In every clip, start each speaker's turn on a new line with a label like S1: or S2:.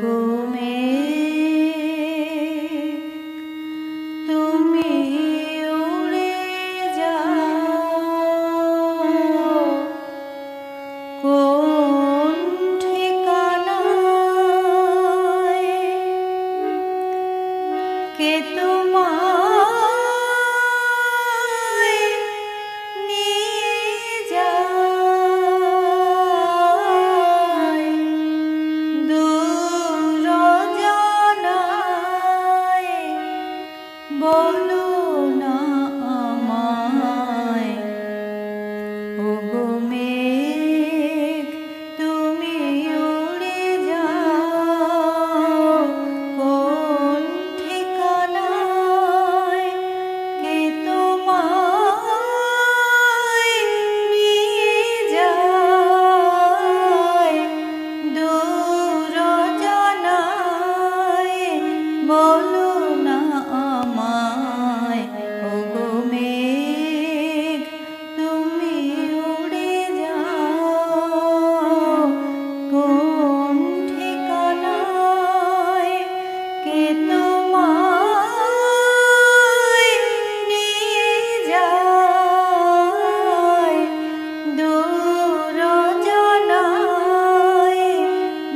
S1: ঘুমে তুমি উড়ে যাও। কোন কে তোমার বলো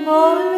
S1: Oh.